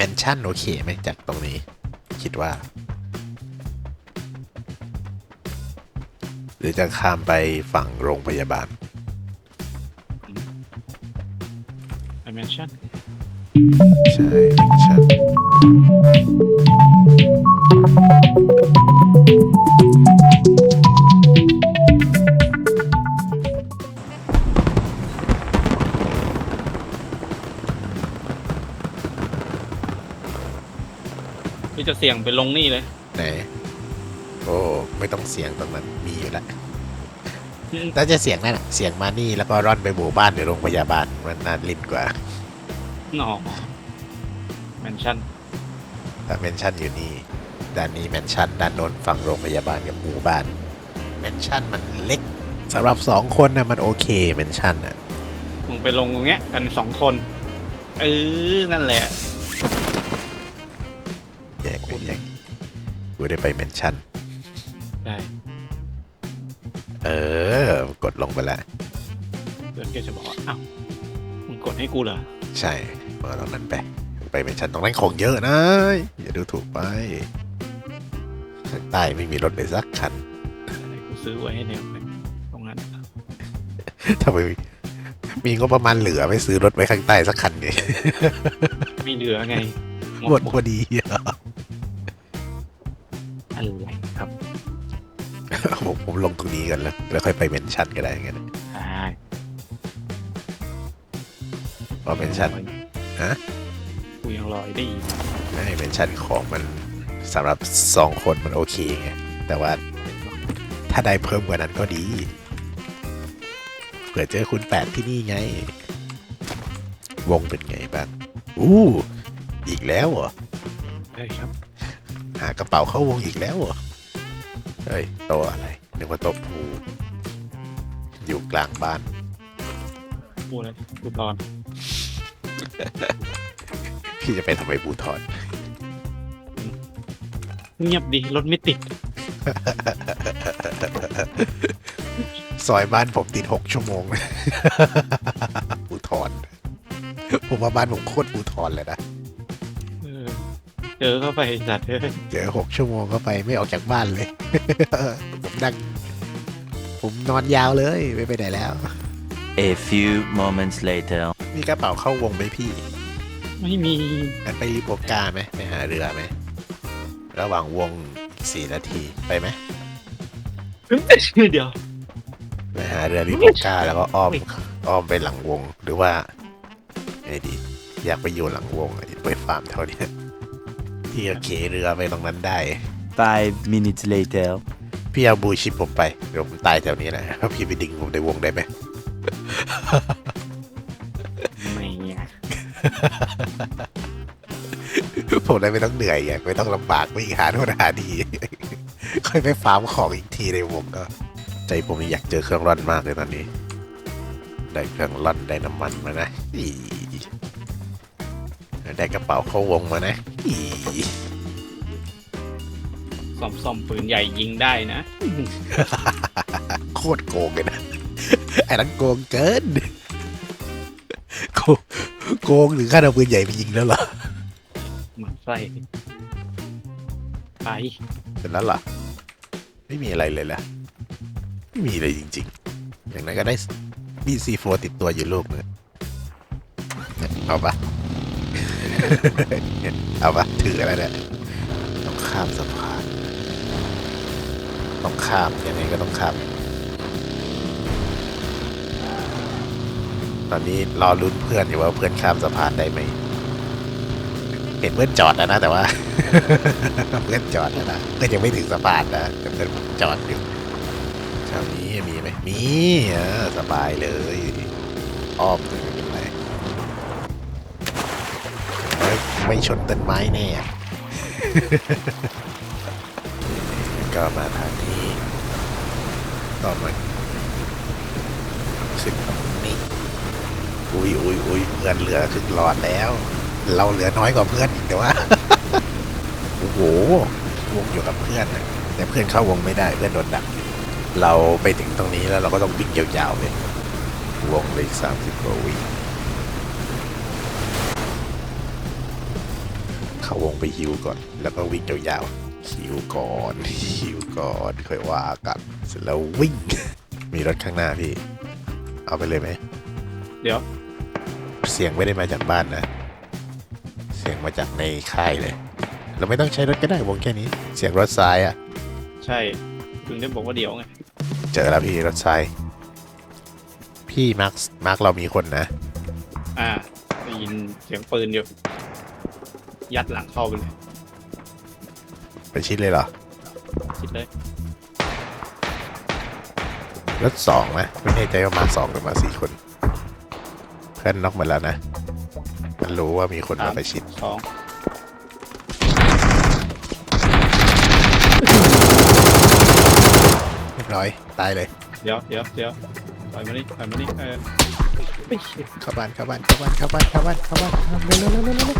แมนชั่นโอเคไหมจากตรงนี้ คิดว่า หรือจะข้ามไปฝั่งโรงพยาบาลไอแมนชั่นใช่แมนชั่น ที่จะเสี่ยงไปลงนี่เลย ไหน โอ้ ไม่ต้องเสียงตรงนั้นมีอยู่แล้วถ้าจะเสียงนั่นน่ะเสียงมานี่แล้วก็ร่อนไปหมู่บ้านหรือโรงพยาบาลมันน่าลิ้นกว่าหนอแมนชั่นถ้าแมนชั่นอยู่นี่ด้านนี้แมนชั่นด้านโน้นฝั่งโรงพยาบาลกับหมู่บ้านแมนชั่นมันเล็กสำหรับสองคนนะมันโอเคแมนชั่นอะมึงไปลงตรงเนี้ยกันสองคนเออนั่นแหละ แยกไปแยกกูได้ไปแมนชั่น ได้เออ กดลงไปแล้วเดี๋ยวแกจะบอกว่าอ้าวมึงกดให้กูเหรอ ใช่มาตรงนั้นไป ไปแมนชั่นตรงนั้นของเยอะนะ อย่าดูถูกไปข้างใต้ไม่มีรถเลยสักคันอะไรกูซื้อไว้ให้เนี่ยตรงนั้นทำไมมีมีงบประมาณเหลือไปซื้อรถไว้ข้างใต้สักคันเนี่ยไม่เหลือไงหมดพอดีอะ ไรครับผมผมลงตรงนี้กันแล้วแล้วค่อยไปเมนชั่นก็ได้งั้นใช่เพราะเมนชั่นฮะกูยังรอได้อีกไม่เมนชั่นของมันสำหรับสองคนมันโอเคไงแต่ว่าถ้าได้เพิ่มกว่านั้นก็ดีเผื่อเจอคุณแปดที่นี่ไง วงเป็นไงบ้างอู้อีกแล้วเหรอได้ครับ หากระเป๋าเข้าวงอีกแล้วเหรอ เฮ้ยโตะอะไรนึกว่าโตะภูอยู่กลางบ้านพูดเลยกูตอน พี่จะไปทำไมบูทอนเงียบดีรถไม่ติด ซอยบ้านผมติดหกชั่วโมงบูทอนผมว่าบ้านผมโคตรบูทอนเลยนะเออ เจอเข้าไปสัตว์เอ้ยเจอหกชั่วโมงเข้าไปไม่ออกจากบ้านเลย ผมนั่งผมนอนยาวเลยไม่ไปไหนแล้ว A few moments later. มีกระเป๋าเข้าวงไหมพี่ไม่มีงั้นไปริโปกาไหมไปหาเรือไหมระหว่างวงอีกสี่นาทีไปไหมเดี๋ยวไปหาเรือริโปกาแล้วก็อ้อมอ้อมไปหลังวงหรือว่าไงดี อยากไปอยู่หลังวงไอ้ไปฟาร์มเท่านี้ พี่ก็เขเรือไปตรงนั้นได้ Five minutes later. พี่เอาบูชิปผมไป เดี๋ยวผมตายแถวนี้แหละถ้าพี่ไปดึงผมในวงได้ไหม ไม่เนี่ยผมได้ไม่ต้องเหนื่อยไงไม่ต้องลำบากไม่หาโน่นหาดี ค่อยไปฟาร์มของอีกทีในวงก็ ใจผมนี่อยากเจอเครื่องร่อนมากเลยตอนนี้ ได้เครื่องร่อนได้น้ำมันมานะอี ได้กระเป๋าเข้าวงมานะอีซ่อมซ่อมปืนใหญ่ยิงได้นะ โคตรโกงเลยนะไอ้นั้นโกงเกินโกงโกงถึงขั้นเอาปืนใหญ่ไปยิงแล้วเหรอหมันไส้ไปเสร็จแล้วเหรอไม่มีอะไรเลยล่ะ ไม่มีเลยจริง ๆ อย่างนั้นก็ได้ BC4 ติดตัวอยู่ลูกนึงเนี่ยเอาปะ เอาปะถืออะไรเนี่ยต้องข้ามสะพานต้องข้ามยังไงก็ต้องข้าม ตอนนี้รอลุ้นเพื่อนอยู่ว่าเพื่อนข้ามสะพานได้ไหมเห็นเพื่อนจอดแล้วนะ แต่ว่า เพื่อนจอดแล้วนะเพื่อนยังไม่ถึงสะพานนะแต่เพื่อนจอดอยู่แถวนี้มีไหมมีเออสบายเลยอ้อม ไม่เป็นไรเฮ้ยไม่ชนต้นไม้แน่ ก็มาทางนี้ก็มาขึ้นตรงนี้อุ้ยอุ้ยอุ้ยเพื่อนเหลือครึ่งหลอดแล้ว เราเหลือน้อยกว่าเพื่อนอีกแต่ว่าโอ้โหวงอยู่กับเพื่อนนะแต่เพื่อนเข้าวงไม่ได้เพื่อนโดนดักอยู่เราไปถึงตรงนี้แล้วเราก็ต้องวิ่งยาวๆเลยวงเลยสามสิบกว่าวิ ไปฮิวก่อน แล้วก็วิ่งยาวๆฮิวก่อนฮิวก่อนค่อยว่ากันเสร็จแล้ววิ่ง มีรถข้างหน้าพี่ เอาไปเลยไหมเดี๋ยว เสียงไม่ได้มาจากบ้านนะ เสียงมาจากในค่ายเลย เราไม่ต้องใช้รถก็ได้วงแค่นี้ เสียงรถทรายอะ ใช่ถึงได้บอกว่าเดี๋ยวไง เจอแล้วพี่รถทรายพี่มาร์คมาร์คเรามีคนนะ อ่าได้ยินเสียงปืนอยู่ ยัดหลังเข้าไปเลยไปชิดเลยเหรอคิดเลยรถสองนะไม่แน่ใจว่ามาสองหรือมาสี่คน เพื่อนน็อกหมดแล้วนะ มันรู้ว่ามีคนมาไปชิด สองเรียบร้อย ตายเลย เดี๋ยวเดี๋ยวเดี๋ยวถอยมานี่ถอยมานี่เออ เฮ้ยเข้าบ้านเข้าบ้านเข้าบ้านเข้าบ้านเข้าบ้านเข้าบ้านเร็วเร็วเร็วเร็วเร็ว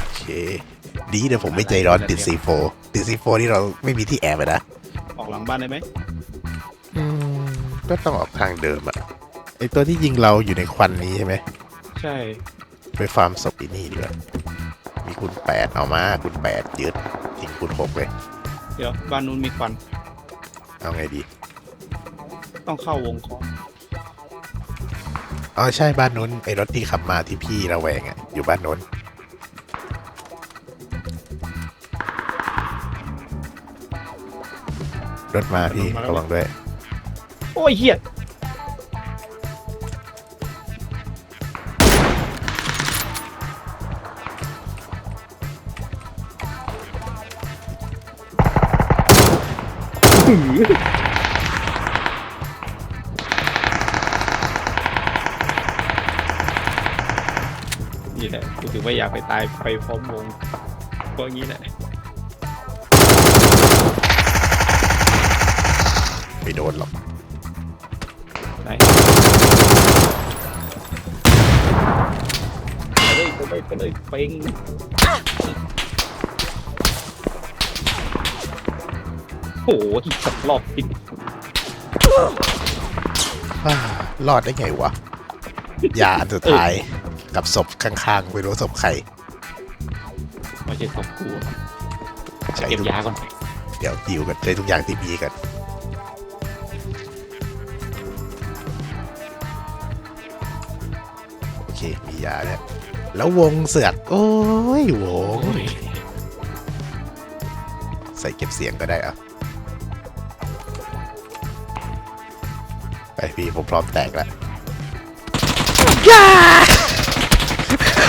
โอเค ดีเดี๋ยวผมไม่ใจร้อนติดซีโฟติดซีโฟที่เราไม่มีที่แอบอะนะออกหลังบ้านได้ไหมอืมก็ต้องออกทางเดิมอะไอตัวที่ยิงเราอยู่ในควันนี้ใช่ไหมใช่ ไปฟาร์มศพอีนี่ดีกว่ามีคุณแปดเอามาคุณแปดยึดทิ้งคุณหกเลย เดี๋ยวบ้านนู้นมีควันเอาไงดี ต้องเข้าวงคอ อ๋อใช่บ้านนู้นไอรถที่ขับมาที่พี่ระแวงอะอยู่บ้านนู้นรถมาพี่ระวังด้วย โอ้ยเหี้ยนี่ แหละกูถือว่าอยากไปตายไปพร้อมวงพวกนี้แหละไม่โดนหรอกไหนไปเลยไปเลยไปเลยเป้งโอ้โหอีกสักรอบติดอ้ารอดได้ไงวะ ยาอันสุดท้าย กับศพข้างๆไม่รู้ศพใครไม่ใช่ศพกูใช้เก็บทุกยาก่อน เดี๋ยวดิวกันใช้ทุกอย่างที่มีกันโอเคมียาแล้วแล้ววงเสือกโอ้ยวงโอ้ยใส่เก็บเสียงก็ได้อะไปพี่ผมพร้อมแตกแล้ว